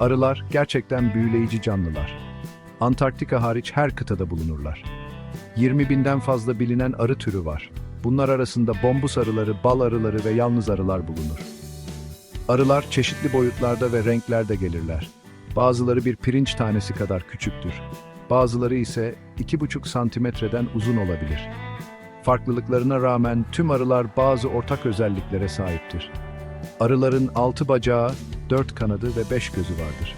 Arılar gerçekten büyüleyici canlılar. Antarktika hariç her kıtada bulunurlar. 20 binden fazla bilinen arı türü var. Bunlar arasında bombus arıları, bal arıları ve yalnız arılar bulunur. Arılar çeşitli boyutlarda ve renklerde gelirler. Bazıları bir pirinç tanesi kadar küçüktür. Bazıları ise 2,5 santimetreden uzun olabilir. Farklılıklarına rağmen tüm arılar bazı ortak özelliklere sahiptir. Arıların 6 bacağı, 4 kanadı ve 5 gözü vardır.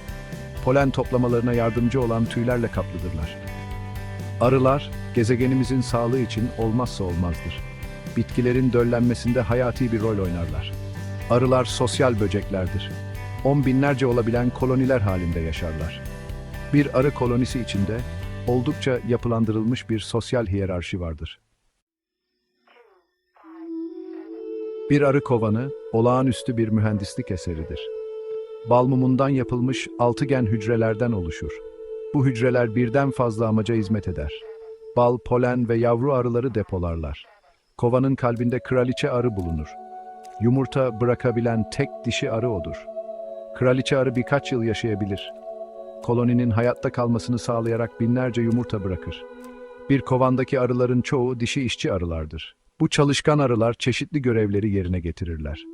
Polen toplamalarına yardımcı olan tüylerle kaplıdırlar. Arılar, gezegenimizin sağlığı için olmazsa olmazdır. Bitkilerin döllenmesinde hayati bir rol oynarlar. Arılar sosyal böceklerdir. On binlerce olabilen koloniler halinde yaşarlar. Bir arı kolonisi içinde oldukça yapılandırılmış bir sosyal hiyerarşi vardır. Bir arı kovanı, olağanüstü bir mühendislik eseridir. Bal mumundan yapılmış altıgen hücrelerden oluşur. Bu hücreler birden fazla amaca hizmet eder. Bal, polen ve yavru arıları depolarlar. Kovanın kalbinde kraliçe arı bulunur. Yumurta bırakabilen tek dişi arı odur. Kraliçe arı birkaç yıl yaşayabilir. Koloninin hayatta kalmasını sağlayarak binlerce yumurta bırakır. Bir kovandaki arıların çoğu dişi işçi arılardır. Bu çalışkan arılar çeşitli görevleri yerine getirirler.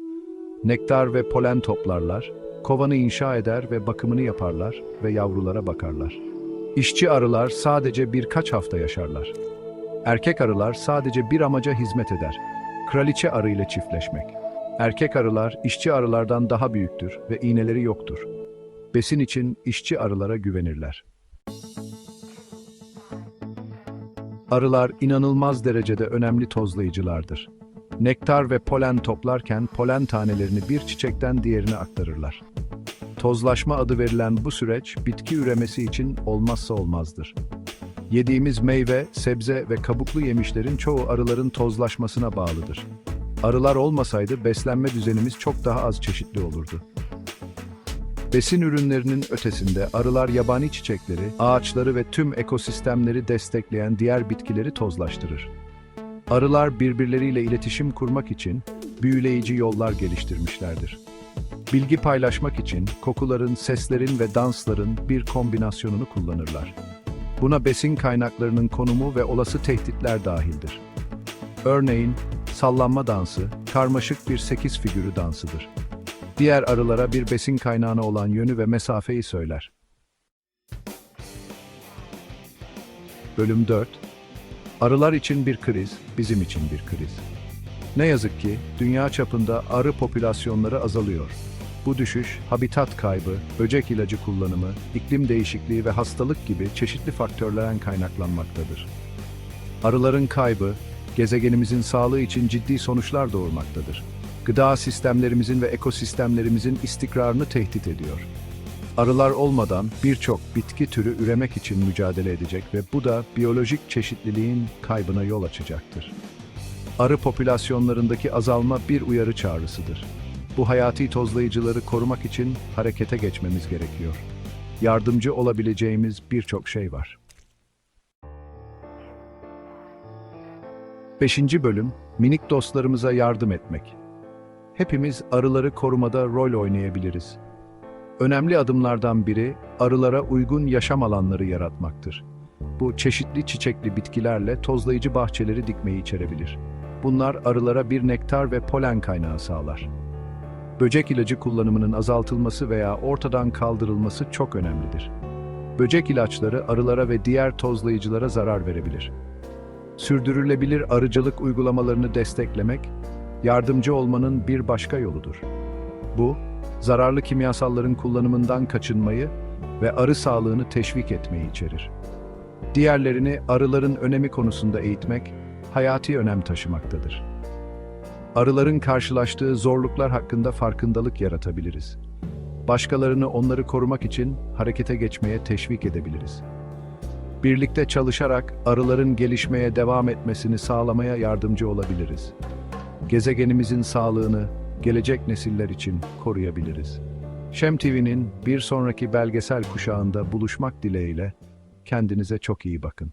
Nektar ve polen toplarlar, kovanı inşa eder ve bakımını yaparlar ve yavrulara bakarlar. İşçi arılar sadece birkaç hafta yaşarlar. Erkek arılar sadece bir amaca hizmet eder. Kraliçe arı ile çiftleşmek. Erkek arılar işçi arılardan daha büyüktür ve iğneleri yoktur. Besin için işçi arılara güvenirler. Arılar inanılmaz derecede önemli tozlayıcılardır. Nektar ve polen toplarken polen tanelerini bir çiçekten diğerine aktarırlar. Tozlaşma adı verilen bu süreç bitki üremesi için olmazsa olmazdır. Yediğimiz meyve, sebze ve kabuklu yemişlerin çoğu arıların tozlaşmasına bağlıdır. Arılar olmasaydı beslenme düzenimiz çok daha az çeşitli olurdu. Besin ürünlerinin ötesinde arılar yabani çiçekleri, ağaçları ve tüm ekosistemleri destekleyen diğer bitkileri tozlaştırır. Arılar birbirleriyle iletişim kurmak için büyüleyici yollar geliştirmişlerdir. Bilgi paylaşmak için kokuların, seslerin ve dansların bir kombinasyonunu kullanırlar. Buna besin kaynaklarının konumu ve olası tehditler dahildir. Örneğin, sallanma dansı, karmaşık bir sekiz figürü dansıdır. Diğer arılara bir besin kaynağına olan yönü ve mesafeyi söyler. Bölüm 4 Arılar için bir kriz, bizim için bir kriz. Ne yazık ki dünya çapında arı popülasyonları azalıyor. Bu düşüş, habitat kaybı, böcek ilacı kullanımı, iklim değişikliği ve hastalık gibi çeşitli faktörlerden kaynaklanmaktadır. Arıların kaybı, gezegenimizin sağlığı için ciddi sonuçlar doğurmaktadır. Gıda sistemlerimizin ve ekosistemlerimizin istikrarını tehdit ediyor. Arılar olmadan birçok bitki türü üremek için mücadele edecek ve bu da biyolojik çeşitliliğin kaybına yol açacaktır. Arı popülasyonlarındaki azalma bir uyarı çağrısıdır. Bu hayati tozlayıcıları korumak için harekete geçmemiz gerekiyor. Yardımcı olabileceğimiz birçok şey var. 5. bölüm Minik dostlarımıza yardım etmek. Hepimiz arıları korumada rol oynayabiliriz. Önemli adımlardan biri arılara uygun yaşam alanları yaratmaktır. Bu çeşitli çiçekli bitkilerle tozlayıcı bahçeleri dikmeyi içerebilir. Bunlar arılara bir nektar ve polen kaynağı sağlar. Böcek ilacı kullanımının azaltılması veya ortadan kaldırılması çok önemlidir. Böcek ilaçları arılara ve diğer tozlayıcılara zarar verebilir. Sürdürülebilir arıcılık uygulamalarını desteklemek, yardımcı olmanın bir başka yoludur. Bu, zararlı kimyasalların kullanımından kaçınmayı ve arı sağlığını teşvik etmeyi içerir. Diğerlerini arıların önemi konusunda eğitmek, hayati önem taşımaktadır. Arıların karşılaştığı zorluklar hakkında farkındalık yaratabiliriz. Başkalarını onları korumak için harekete geçmeye teşvik edebiliriz. Birlikte çalışarak arıların gelişmeye devam etmesini sağlamaya yardımcı olabiliriz. Gezegenimizin sağlığını gelecek nesiller için koruyabiliriz. Şem TV'nin bir sonraki belgesel kuşağında buluşmak dileğiyle kendinize çok iyi bakın.